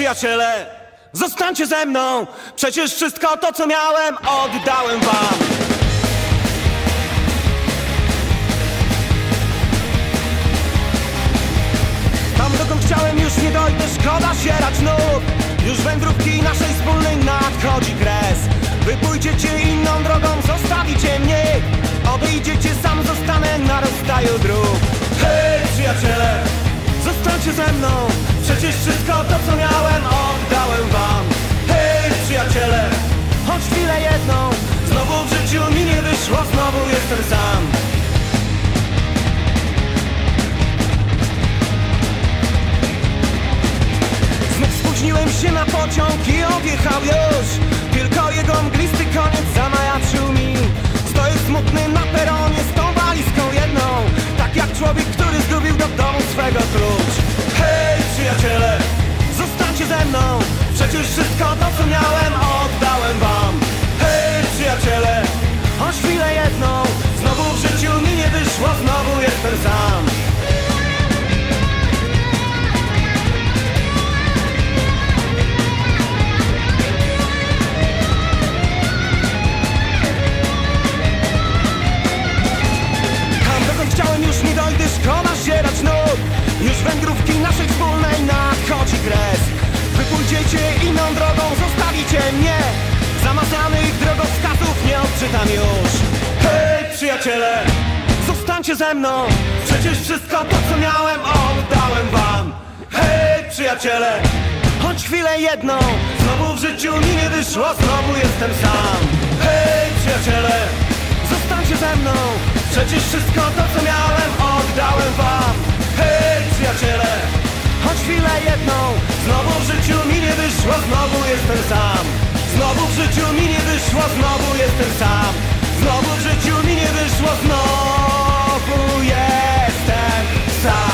przyjaciele, zostańcie ze mną. Przecież wszystko to co miałem oddałem wam. Chciałem już nie dojdę, szkoda sierać nóg Już wędrówki naszej wspólnej nadchodzi kres. Wy pójdziecie inną drogą, zostawicie mnie. Odejdziecie, sam zostanę na rozstaju dróg. Hej przyjaciele, zostańcie ze mną Przecież wszystko to co miałem oddałem wam. Hej przyjaciele, choć chwilę jedną Znowu w życiu mi nie wyszło, znowu jestem sam. Znów spóźniłem się na pociąg i odjechał już Przecież wszystko to co miałem oddałem wam. Hej przyjaciele, choć chwilę jedną Znowu w życiu mi nie wyszło, odczytam już. Hej przyjaciele, zostańcie ze mną. Przecież wszystko to co miałem oddałem wam. Hej przyjaciele, choć chwilę jedną. Znowu w życiu mi nie wyszło, znowu jestem sam. Hej przyjaciele, Zostańcie ze mną. Przecież wszystko to co miałem oddałem wam. Hej przyjaciele Choć chwilę jedną. Znowu w życiu mi nie wyszło Znowu jestem sam Znowu w życiu mi nie wyszło Znowu jestem sam. Znowu w życiu mi nie wyszło Znowu jestem sam.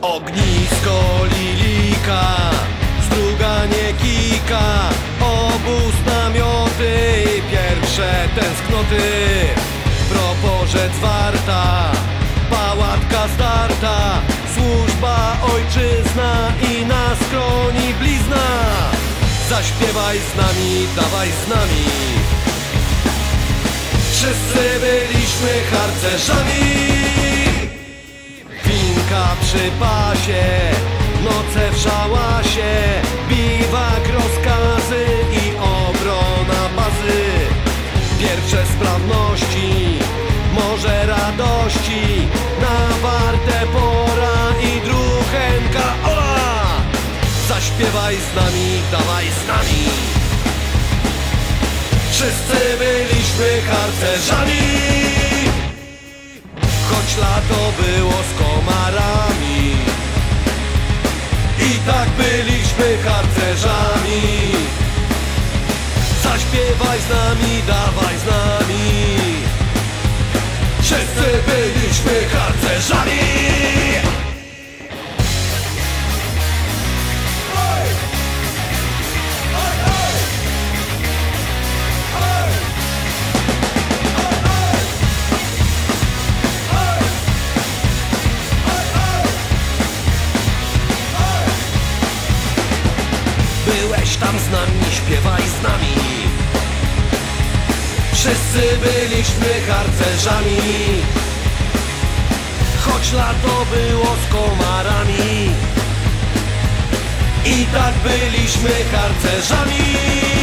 Ognisko lilika, struganie kika, obóz namioty, pierwsze tęsknoty. Zdarta, służba ojczyzna i na skroni blizna. Zaśpiewaj z nami, dawaj z nami. Wszyscy byliśmy harcerzami. Winka przy pasie, noce w szałasie, biwak, rozkazy i obrona bazy. Pierwsze sprawności, może radości, Zaśpiewaj z nami, dawaj z nami. Wszyscy byliśmy harcerzami. Choć lato było z komarami I tak byliśmy harcerzami Zaśpiewaj z nami, dawaj z nami Wszyscy byliśmy harcerzami z nami. Wszyscy byliśmy harcerzami. Choć lato było z komarami. I tak byliśmy harcerzami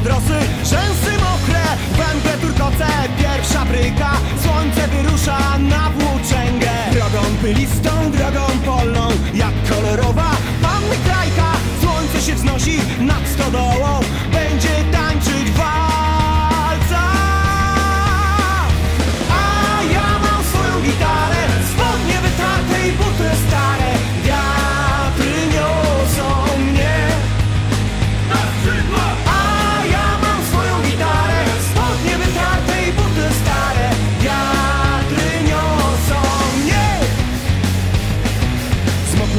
odrosły, rzęsy mokre Będę turkoce, pierwsza bryka. Słońce wyrusza na włóczęgę. Drogą pylistą, drogą polną Jak kolorowa panny krajka. Słońce się wznosi nad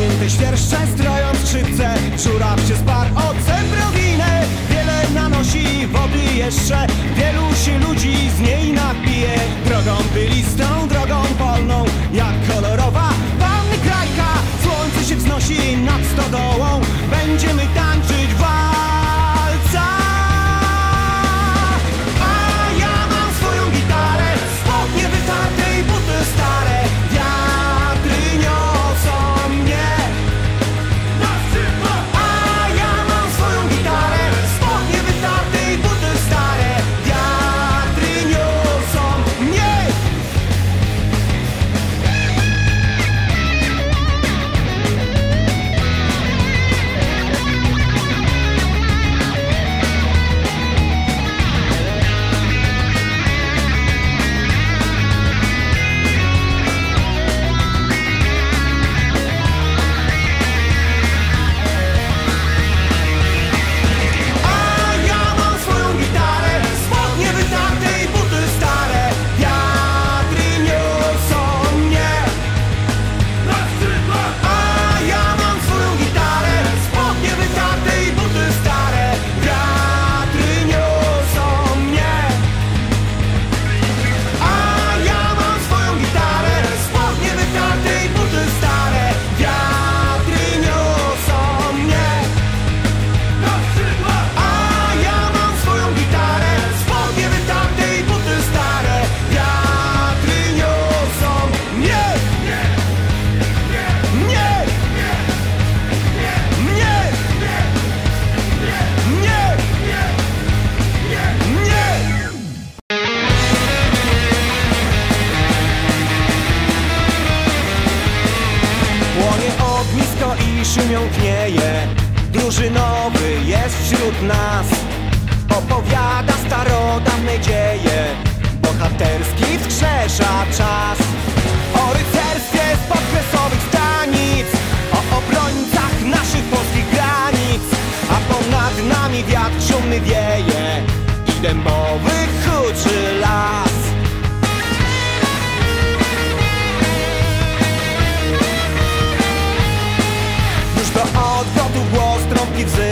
Zaciśnięte świerszcze stroją skrzypce Żuraw się zbar od zębrowiny Wiele nanosi wody jeszcze. Wielu się ludzi z niej napije. Drogą bylistą, drogą wolną Jak kolorowa panny krajka Słońce się wznosi nad stodołą. Będzie dębowy huczy las. Już do odwrotu głos trąbki wzywa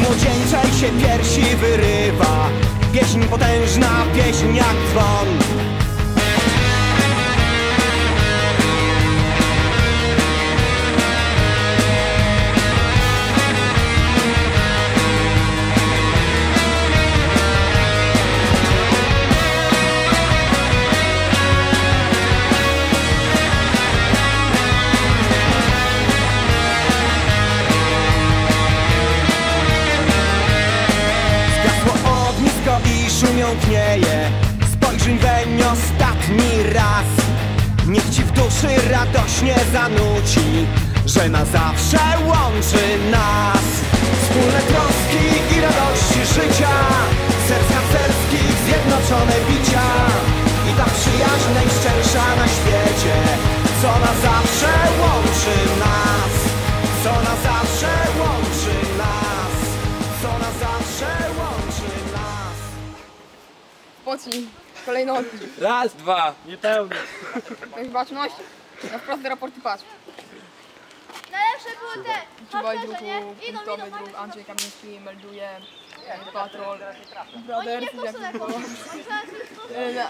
młodzieńczej się piersi wyrywa. Pieśń potężna, pieśń jak dzwon radośnie zanuci Że na zawsze łączy nas Wspólne troski i radości życia Serc harcerskich zjednoczone bicia I ta przyjaźń najszczersza na świecie Co na zawsze łączy nas Co na zawsze łączy nas Co na zawsze łączy nas. Poci, kolejności, Raz, dwa. jakaś baczność, na wprost raporty patrz. Najlepsze były te Czuwaj harcerze, druku, nie? Idą, punktowy idą, druk, idą. Andrzej Kamiński melduje, e, patrol, Oni brothers, jak to było, Oni E, na,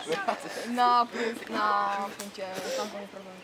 na, na, punkcie, tam nie problem.